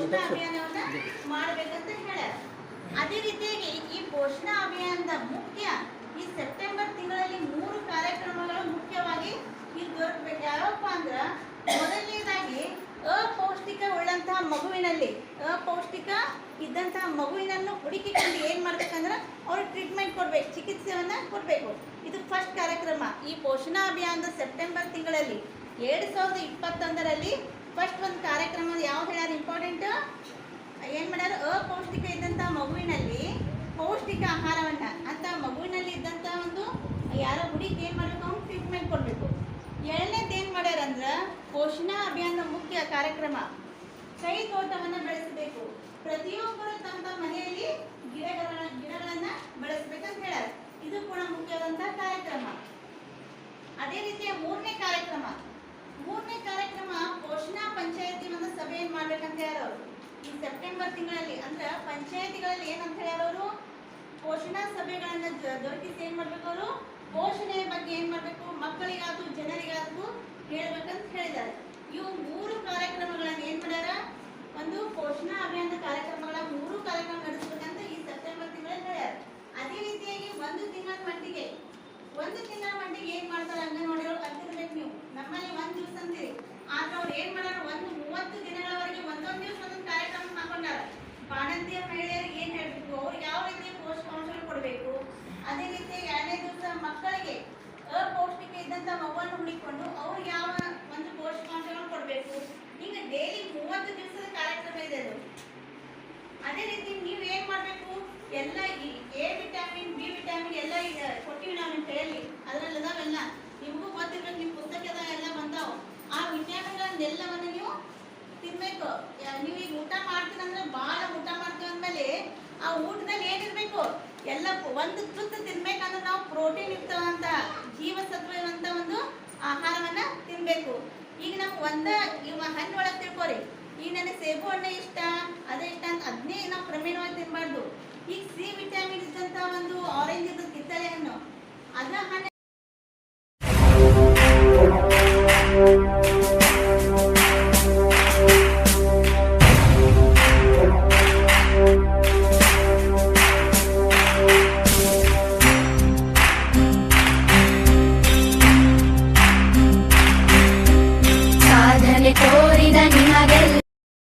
ಪೋಷಣಾ ಅಭಿಯಾನವನ್ನ ಮಾಡ್ಬೇಕಂತ ಹೇಳ್ಯಾರ. ಅದೇ ರೀತಿಯಾಗಿ ಈ ಪೋಷಣ ಅಭಿಯಾನದ ಮುಖ್ಯ ಈ ಸೆಪ್ಟೆಂಬರ್ ತಿಂಗಳಲ್ಲಿ ಮೂರು ಕಾರ್ಯಕ್ರಮಗಳು ಮುಖ್ಯವಾಗಿ ಇಲ್ಲಿ ದೊರಕಬೇಕು ಯಾವಪ್ಪ ಅಂದ್ರ ಮೊದಲನೇದಾಗಿ ಅಪೌಷ್ಟಿಕ ಉಳ್ಳಂತಹ ಮಗುವಿನಲ್ಲಿ, ಅಪೌಷ್ಟಿಕ ಇದ್ದಂತಹ ಮಗುವಿನನ್ನು ಹುಡುಕಿಕೊಂಡು ಏನ್ ಮಾಡ್ಬೇಕಂದ್ರೆ ಅವ್ರಿಗೆ ಟ್ರೀಟ್ಮೆಂಟ್ ಕೊಡ್ಬೇಕು, ಚಿಕಿತ್ಸೆಯನ್ನ ಕೊಡ್ಬೇಕು. ಇದು ಫಸ್ಟ್ ಕಾರ್ಯಕ್ರಮ. ಈ ಪೋಷಣಾ ಅಭಿಯಾನದ ಸೆಪ್ಟೆಂಬರ್ ತಿಂಗಳಲ್ಲಿ ಎರಡ್ ಸಾವಿರದ ಇಪ್ಪತ್ತೊಂದರಲ್ಲಿ ಫಸ್ಟ್ ಒಂದು ಕಾರ್ಯಕ್ರಮ ಯಾವ್ದು ಹೇಳ್ಯಾರ ಇಂಪಾರ್ಟೆಂಟ್ ಏನ್ ಮಾಡ್ಯಾರ? ಅಪೌಷ್ಟಿಕ ಇದ್ದಂತಹ ಮಗುವಿನಲ್ಲಿ ಪೌಷ್ಟಿಕ ಆಹಾರವನ್ನ, ಅಂತ ಮಗುವಿನಲ್ಲಿ ಇದ್ದಂತ ಒಂದು ಯಾರೋ ಹುಡುಗಿ ಏನ್ ಮಾಡ್ಬೇಕು? ಅವ್ನು ಟ್ರೀಟ್ಮೆಂಟ್ ಕೊಡ್ಬೇಕು. ಏನ್ ಮಾಡ್ಯಾರ ಅಂದ್ರ ಪೋಷಣಾ ಅಭಿಯಾನದ ಮುಖ್ಯ ಕಾರ್ಯಕ್ರಮ. ಕೈ ತೋಟವನ್ನ ಬೆಳೆಸಬೇಕು. ಪ್ರತಿಯೊಬ್ಬರು ತಮ್ಮ ಮನೆಯಲ್ಲಿ ಗಿಡಗಳ ಗಿಡಗಳನ್ನ ಬೆಳೆಸ್ಬೇಕಂತ ಹೇಳ್ಯಾರ. ಇದು ಕೂಡ ಮುಖ್ಯವಾದಂತಹ ಕಾರ್ಯಕ್ರಮ. ಅದೇ ರೀತಿಯ ಮೂರನೇ ಕಾರ್ಯಕ್ರಮ. ಮೂರನೇ ಕಾರ್ಯಕ್ರಮ ಪೋಷಣಾ ಪಂಚಾಯತಿ ಒಂದು ಸಭೆಯನ್ನು ಮಾಡ್ಬೇಕಂತ ಹೇಳೋರು ಈ ಸೆಪ್ಟೆಂಬರ್ ತಿಂಗಳಲ್ಲಿ, ಅಂದ್ರೆ ಪಂಚಾಯತಿಗಳಲ್ಲಿ ಏನಂತ ಹೇಳೋರು ಪೋಷಣಾ ಸಭೆಗಳನ್ನ ದೊರಕಿಸಿ ಏನ್ ಮಾಡ್ಬೇಕು ಅವರು ಪೋಷಣೆ ಬಗ್ಗೆ ಏನ್ ಮಾಡ್ಬೇಕು? ಮಕ್ಕಳಿಗಾದ್ರು ಜನರಿಗಾದ್ರು ಹೇಳ್ಬೇಕಂತ ಹೇಳಿದ್ದಾರೆ. ಇವು ಮೂರು ಕಾರ್ಯಕ್ರಮಗಳನ್ನ ಏನ್ ಮಾಡ್ಯಾರ? ಒಂದು ಪೋಷಣಾ ಅಭಿಯಾನ ಕಾರ್ಯಕ್ರಮಗಳ ಮೂರು ಕಾರ್ಯಕ್ರಮ ನಡೆಸಬೇಕಂತ ಈ ಸೆಪ್ಟೆಂಬರ್ ತಿಂಗಳಲ್ಲಿ ಹೇಳ್ಯಾರ ಅದೇ ರೀತಿಯಾಗಿ ಒಂದು ತಿಂಗಳ ಮಟ್ಟಿಗೆ ಒಂದು ತಿಂಗಳ ಮಟ್ಟಿಗೆ ಏನ್ ಮಾಡ್ತಾರೆ ಅಂಗನವಾಡಿ ಒಳಗೆ ಕಲ್ತಿರ್ಬೇಕು ನೀವು ನಮ್ಮಲ್ಲಿ ಒಂದ್ ದಿವಸ ಅಂತೀರಿ ಆದ್ರೆ ಅವ್ರು ಏನ್ ಮಾಡ್ಯಾರ ಒಂದು ಮೂವತ್ತು ದಿನಗಳವರೆಗೆ ಒಂದೊಂದ್ ದಿವಸ ಒಂದೊಂದು ಕಾರ್ಯಕ್ರಮ ಮಾಡ್ಕೊಂಡಾರ ಬಾಣಂತಿಯ ಮಹಿಳೆಯರಿಗೆ ಏನು ಹೇಳ್ಬೇಕು? ಅವ್ರಿಗೆ ಯಾವ ರೀತಿ ಪೋಷಕಾಂಶಗಳು ಕೊಡಬೇಕು? ಅದೇ ರೀತಿ ಎರಡನೇ ದಿವಸ ಮಕ್ಕಳಿಗೆ ಅಪೌಷ್ಟಿಕ ಇದ್ದಂತ ಮಗುವನ್ನು ಹುಡುಕಿಕೊಂಡು ಅವ್ರಿಗೆ ಯಾವ ಒಂದು ಪೋಷಕಾಂಶಗಳನ್ನು ಕೊಡಬೇಕು? ಈಗ ಡೈಲಿ ಮೂವತ್ತು ದಿವಸದ ಕಾರ್ಯಕ್ರಮ ಇದೆ ಅದು. ಅದೇ ರೀತಿ ನೀವು ಏನು ಮಾಡಬೇಕು? ಎಲ್ಲ ಎ ವಿಟಮಿನ್, ಬಿ ವಿಟಮಿನ್, ಎಲ್ಲ ಕೊಟ್ಟಿವಿ ನಾವು ನಿಮ್ಮ ಕೈಯಲ್ಲಿ. ಊಟದಲ್ಲಿ ಏನಿರ್ಬೇಕು? ಎಲ್ಲ ಒಂದು ತುತ್ತು ತಿನ್ಬೇಕಂದ್ರೆ ನಾವು ಪ್ರೋಟೀನ್ ಯುಕ್ತವಂತ ಜೀವಸತ್ವ ಇರುವಂತ ಒಂದು ಆಹಾರವನ್ನ ತಿನ್ಬೇಕು. ಈಗ ನಾವು ಒಂದ, ಇವ ಹಣ್ಣು ಒಳಗೆ ತಿಳ್ಕೊರಿ. ಈಗ ನನಗೆ ಸೇಬು ಹಣ್ಣು ಇಷ್ಟ, ಅದೇ ಇಷ್ಟ ಅಂತ ಅದನ್ನೇ ನಾವು ಕ್ರಮೇಣವಾಗಿ ತಿನ್ಬಾರ್ದು. ಈಗ